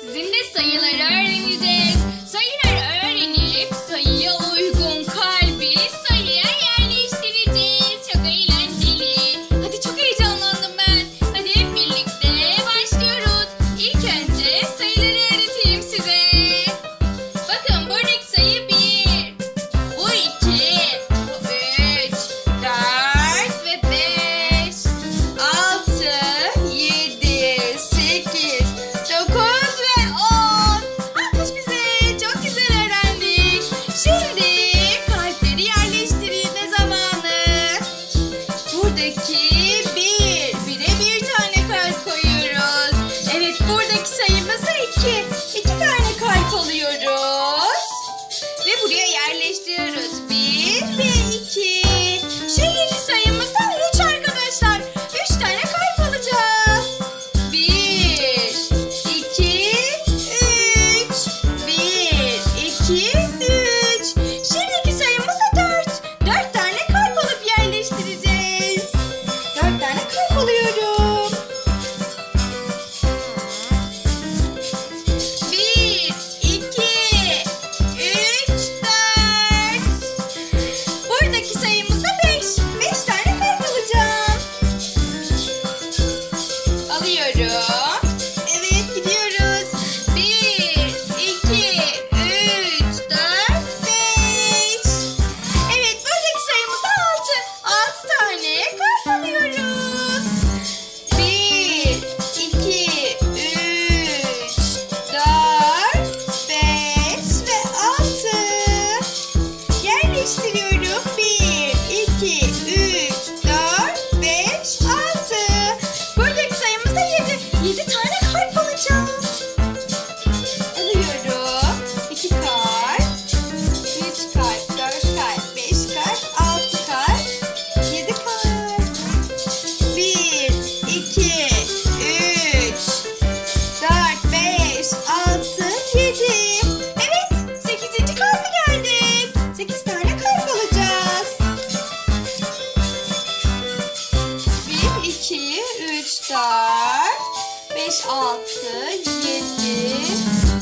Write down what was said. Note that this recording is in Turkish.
Sizin de sayıları öğreneceğiz. buraya yerleştiriyoruz. Bir shopping. beş, altı, yedi.